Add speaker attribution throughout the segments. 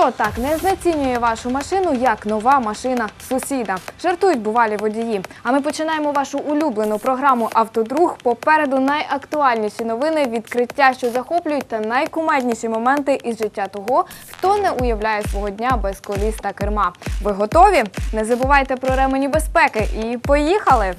Speaker 1: Ніщо так не знецінює вашу машину, як нова машина сусіда. Жартують бувалі водії. А ми починаємо вашу улюблену програму Автодруг. Попереду найактуальніші новини, відкриття, що захоплюють, та найкумедніші моменти із життя того, хто не уявляє свого дня без коліс та керма. Ви готові? Не забувайте про ремені безпеки і поїхали!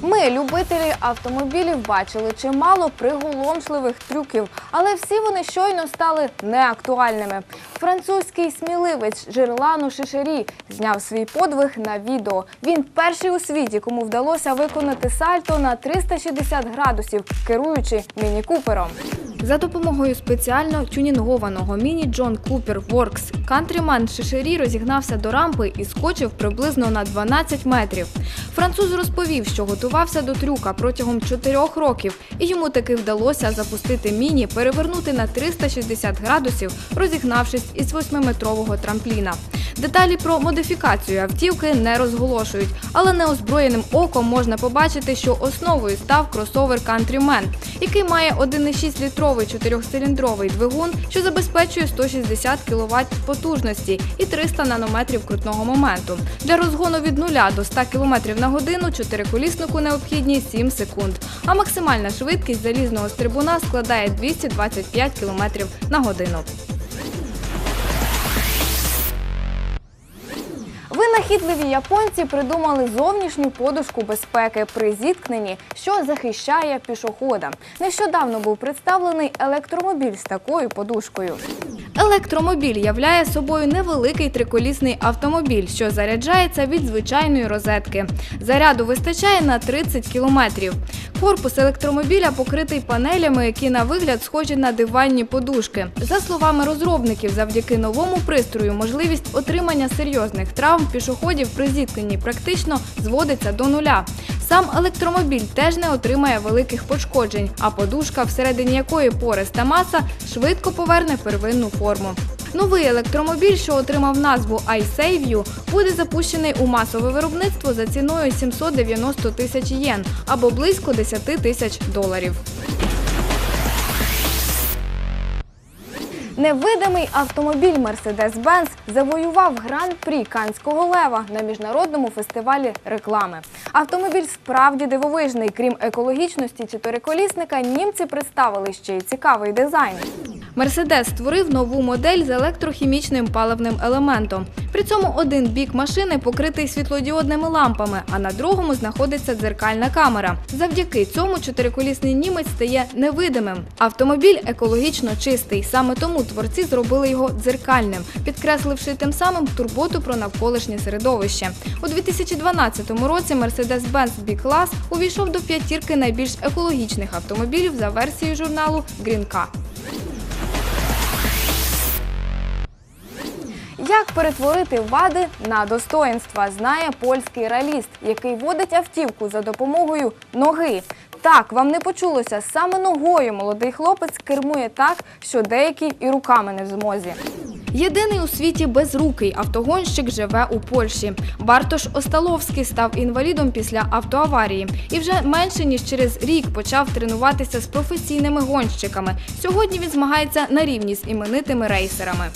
Speaker 1: Ми, любителі автомобілів, бачили чимало приголомшливих трюків, але всі вони щойно стали неактуальними. Французький сміливець Жирлану Шишері зняв свій подвиг на відео. Він перший у світі, кому вдалося виконати сальто на 360 градусів, керуючи міні-купером. За допомогою спеціально тюнінгованого міні Джон Купер Works кантріман Шишері розігнався до рампи і скочив приблизно на 12 метрів. Француз розповів, що готувався до трюка протягом 4 років, і йому таки вдалося запустити міні, перевернути на 360 градусів, розігнавшись із 8-метрового трампліна. Деталі про модифікацію автівки не розголошують, але неозброєним оком можна побачити, що основою став кросовер Countryman, який має 1,6 літровий чотирьохциліндровий двигун, що забезпечує 160 кВт потужності і 300 нанометрів крутного моменту. Для розгону від 0 до 100 км на годину чотириколіснику необхідні 7 секунд, а максимальна швидкість залізного стрибуна складає 225 км на годину. Винахідливі японці придумали зовнішню подушку безпеки при зіткненні, що захищає пішохода. Нещодавно був представлений електромобіль з такою подушкою. Електромобіль являє собою невеликий триколісний автомобіль, що заряджається від звичайної розетки. Заряду вистачає на 30 кілометрів. Корпус електромобіля покритий панелями, які на вигляд схожі на диванні подушки. За словами розробників, завдяки новому пристрою можливість отримання серйозних травм пішоходів при зіткненні практично зводиться до нуля. Сам електромобіль теж не отримає великих пошкоджень, а подушка, всередині якої пориста маса, швидко поверне первинну форму. Новий електромобіль, що отримав назву iSaveU, буде запущений у масове виробництво за ціною 790 тисяч єн або близько 10 тисяч доларів. Невидимий автомобіль Mercedes-Benz завоював гран-прі Канського лева на міжнародному фестивалі реклами. Автомобіль справді дивовижний. Крім екологічності чотириколісника, німці представили ще й цікавий дизайн. Мерседес створив нову модель з електрохімічним паливним елементом. При цьому один бік машини покритий світлодіодними лампами, а на другому знаходиться дзеркальна камера. Завдяки цьому чотириколісний німець стає невидимим. Автомобіль екологічно чистий. Саме тому творці зробили його дзеркальним, підкресливши тим самим турботу про навколишнє середовище. У 2012 році Mercedes-Benz B-Class увійшов до п'ятірки найбільш екологічних автомобілів за версією журналу Car. Як перетворити вади на достоїнства, знає польський раліст, який водить автівку за допомогою ноги. Так, вам не почулося, саме ногою молодий хлопець кермує так, що деякі і руками не в змозі. Єдиний у світі безрукий автогонщик живе у Польщі. Бартош Осталовський став інвалідом після автоаварії і вже менше ніж через рік почав тренуватися з професійними гонщиками. Сьогодні він змагається на рівні з іменитими рейсерами.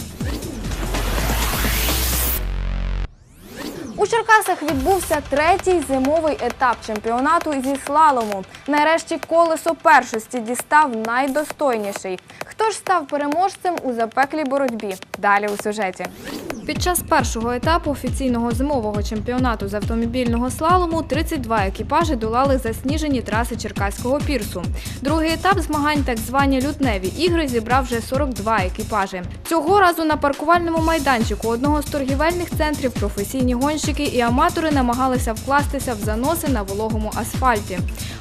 Speaker 1: У Черкасах відбувся третій зимовий етап чемпіонату зі слалому. Нарешті колесо першості дістав найдостойніший. Хто ж став переможцем у запеклій боротьбі? Далі у сюжеті. Під час першого етапу офіційного зимового чемпіонату з автомобільного слалому 32 екіпажі долали засніжені траси Черкаського пірсу. Другий етап змагань, так звані лютневі ігри, зібрав вже 42 екіпажі. Цього разу на паркувальному майданчику одного з торгівельних центрів професійні гонщики і аматори намагалися вкластися в заноси на вологому асфальті.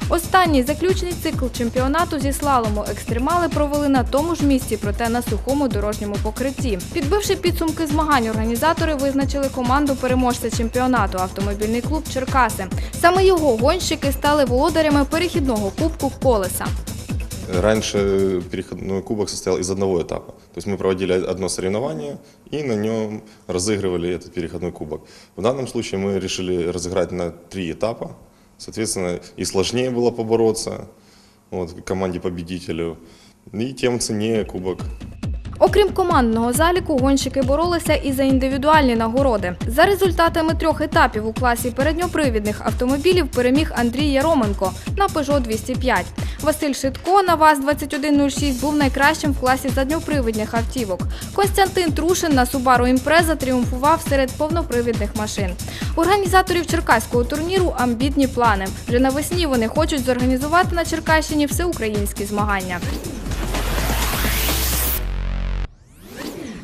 Speaker 1: Останній заключний цикл чемпіонату зі слалому екстремали провели на тому ж місці, проте на сухому дорожньому покритті. Підбивши підсумки змагань, організатори визначили команду переможця чемпіонату автомобільний клуб Черкаси. Саме його гонщики стали володарями перехідного кубку колеса.
Speaker 2: Раньше переходной кубок состоял из одного этапа. То есть мы проводили одно соревнование и на нем разыгрывали этот переходной кубок. В данном случае мы решили разыграть на три этапа. Соответственно, и сложнее было побороться вот, команде победителю. И тем ценнее кубок.
Speaker 1: Окрім командного заліку, гонщики боролися і за індивідуальні нагороди. За результатами трьох етапів у класі передньопривідних автомобілів переміг Андрій Яроменко на Peugeot 205. Василь Шитко на ВАЗ-2106 був найкращим в класі задньопривідних автівок. Костянтин Трушин на Subaru Impreza тріумфував серед повнопривідних машин. Організаторів черкаського турніру амбітні плани. Вже навесні вони хочуть зорганізувати на Черкащині всеукраїнські змагання.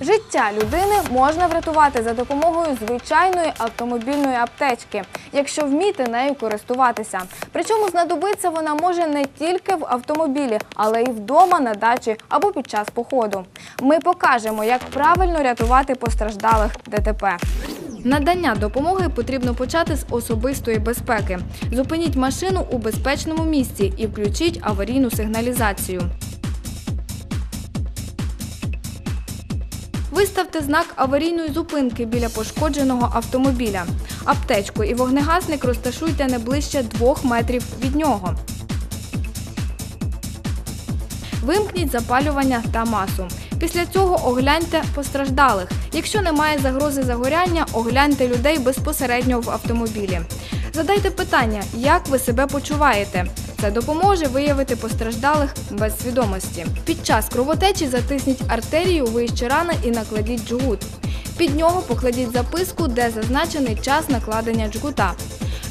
Speaker 1: Життя людини можна врятувати за допомогою звичайної автомобільної аптечки, якщо вміти нею користуватися. Причому знадобиться вона може не тільки в автомобілі, але й вдома на дачі або під час походу. Ми покажемо, як правильно рятувати постраждалих ДТП. Надання допомоги потрібно почати з особистої безпеки. Зупиніть машину у безпечному місці і включіть аварійну сигналізацію. Виставте знак аварійної зупинки біля пошкодженого автомобіля. Аптечку і вогнегасник розташуйте не ближче двох метрів від нього. Вимкніть запалювання та масу. Після цього огляньте постраждалих. Якщо немає загрози загоряння, огляньте людей безпосередньо в автомобілі. Задайте питання, як ви себе почуваєте. Це допоможе виявити постраждалих без свідомості. Під час кровотечі затисніть артерію вище рани і накладіть джгут. Під нього покладіть записку, де зазначений час накладення джгута.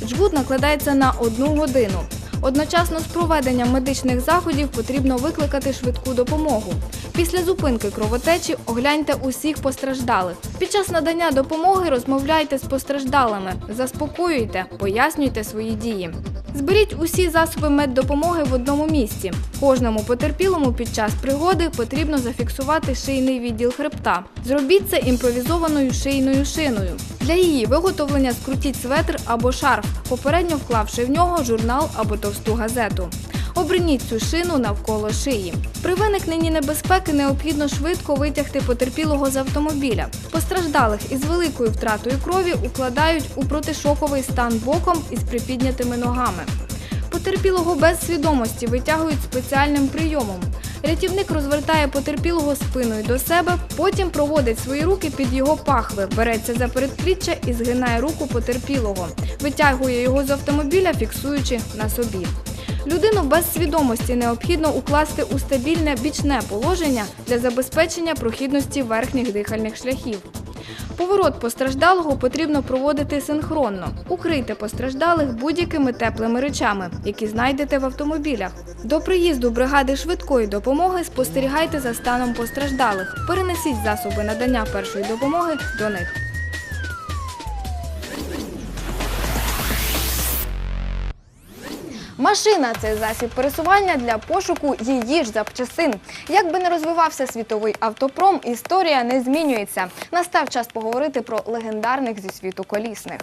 Speaker 1: Джгут накладається на одну годину. Одночасно з проведенням медичних заходів потрібно викликати швидку допомогу. Після зупинки кровотечі огляньте усіх постраждалих. Під час надання допомоги розмовляйте з постраждалими, заспокоюйте, пояснюйте свої дії. Зберіть усі засоби меддопомоги в одному місці. Кожному потерпілому під час пригоди потрібно зафіксувати шийний відділ хребта. Зробіть це імпровізованою шийною шиною. Для її виготовлення скрутіть светр або шарф, попередньо вклавши в нього журнал або товсту газету. Оберніть цю шину навколо шиї. При виникненні небезпеки необхідно швидко витягти потерпілого з автомобіля. Постраждалих із великою втратою крові укладають у протишоковий стан боком із припіднятими ногами. Потерпілого без свідомості витягують спеціальним прийомом. Рятівник розвертає потерпілого спиною до себе, потім проводить свої руки під його пахви, береться за передпліччя і згинає руку потерпілого, витягує його з автомобіля, фіксуючи на собі. Людину без свідомості необхідно укласти у стабільне бічне положення для забезпечення прохідності верхніх дихальних шляхів. Поворот постраждалого потрібно проводити синхронно. Укрийте постраждалих будь-якими теплими речами, які знайдете в автомобілях. До приїзду бригади швидкої допомоги спостерігайте за станом постраждалих. Перенесіть засоби надання першої допомоги до них. Машина це засіб пересування для пошуку її ж запчастин. Як би не розвивався світовий автопром, історія не змінюється. Настав час поговорити про легендарних зі світу колісних.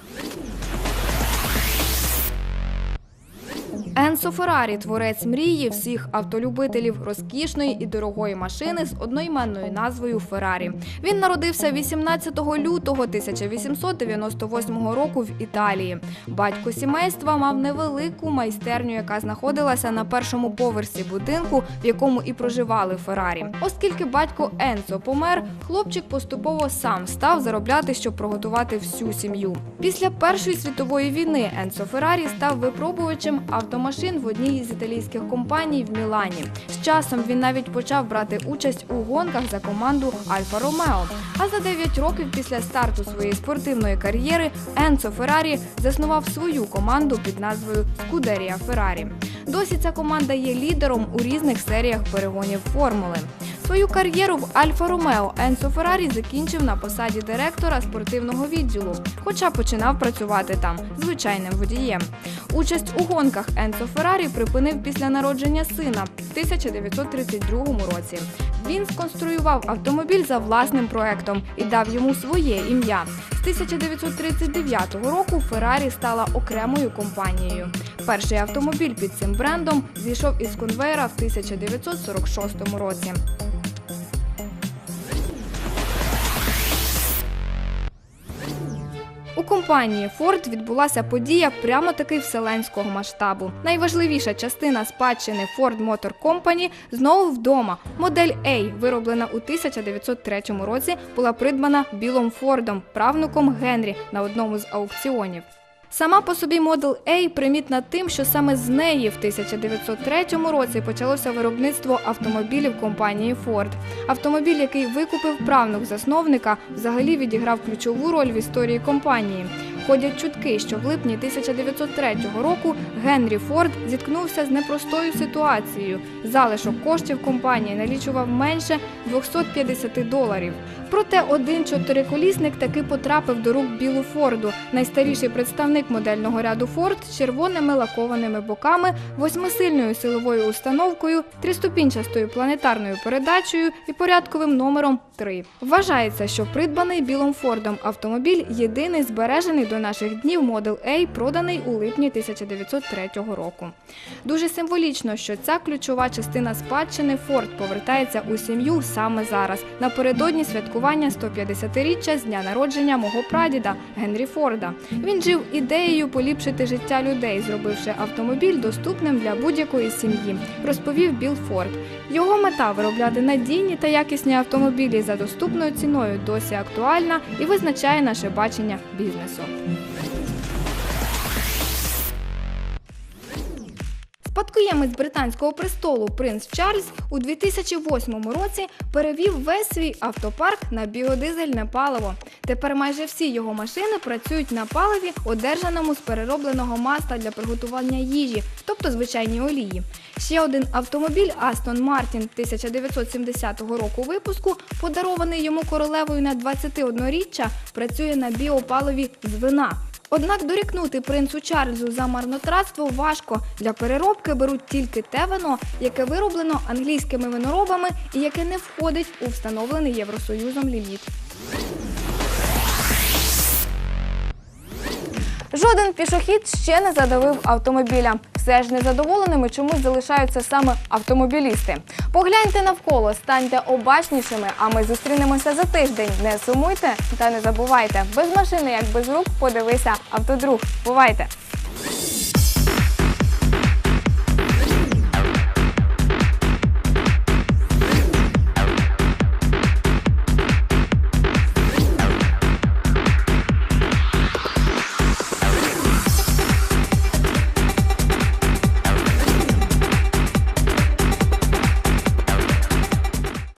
Speaker 1: Енсо Феррарі – творець мрії всіх автолюбителів розкішної і дорогої машини з одноіменною назвою Феррарі. Він народився 18 лютого 1898 року в Італії. Батько сімейства мав невелику майстерню, яка знаходилася на першому поверсі будинку, в якому і проживали Феррарі. Оскільки батько Енсо помер, хлопчик поступово сам став заробляти, щоб прогодувати всю сім'ю. Після Першої світової війни Енсо Феррарі став випробувачем автомашин в одній з італійських компаній в Мілані. З часом він навіть почав брати участь у гонках за команду Альфа Ромео. А за 9 років після старту своєї спортивної кар'єри Енцо Феррарі заснував свою команду під назвою Скудерія Феррарі. Досі ця команда є лідером у різних серіях перегонів формули. Свою кар'єру в Альфа Ромео Енсо Феррарі закінчив на посаді директора спортивного відділу, хоча починав працювати там звичайним водієм. Участь у гонках Енсо Феррарі припинив після народження сина в 1932 році. Він сконструював автомобіль за власним проектом і дав йому своє ім'я. З 1939 року Феррарі стала окремою компанією. Перший автомобіль під цим брендом зійшов із конвейера в 1946 році. Компанії Ford відбулася подія прямо таки вселенського масштабу. Найважливіша частина спадщини Ford Motor Company знову вдома. Модель A, вироблена у 1903 році, була придбана Білом Фордом, правнуком Генрі на одному з аукціонів. Сама по собі Model A примітна тим, що саме з неї в 1903 році почалося виробництво автомобілів компанії Ford. Автомобіль, який викупив правнук засновника, взагалі відіграв ключову роль в історії компанії. Ходять чутки, що в липні 1903 року Генрі Форд зіткнувся з непростою ситуацією. Залишок коштів компанії налічував менше 250 доларів. Проте один чотириколісник таки потрапив до рук Білу Форду, найстаріший представник модельного ряду Форд з червоними лакованими боками, восьмисильною силовою установкою, триступінчастою планетарною передачею і порядковим номером 3. Вважається, що придбаний Білом Фордом автомобіль єдиний збережений до наших днів Model A, проданий у липні 1903 року. Дуже символічно, що ця ключова частина спадщини Форд повертається у сім'ю саме зараз, напередодні святкування 150-річчя з дня народження мого прадіда Генрі Форда. Він жив ідеєю поліпшити життя людей, зробивши автомобіль доступним для будь-якої сім'ї, розповів Білл Форд. Його мета виробляти надійні та якісні автомобілі за доступною ціною досі актуальна і визначає наше бачення бізнесу. Спадкоємець британського престолу принц Чарльз у 2008 році перевів весь свій автопарк на біодизельне паливо. Тепер майже всі його машини працюють на паливі, одержаному з переробленого масла для приготування їжі, тобто звичайні олії. Ще один автомобіль Aston Martin 1970 року випуску, подарований йому королевою на 21-річчя, працює на біопаливі з вина. Однак дорікнути принцу Чарльзу за марнотратство важко. Для переробки беруть тільки те вино, яке вироблено англійськими виноробами і яке не входить у встановлений Євросоюзом ліміт. Жоден пішохід ще не задавив автомобіля. Все ж незадоволеними чомусь залишаються саме автомобілісти. Погляньте навколо, станьте обачнішими, а ми зустрінемося за тиждень. Не сумуйте та не забувайте. Без машини, як без рук, подивися автодруг. Бувайте!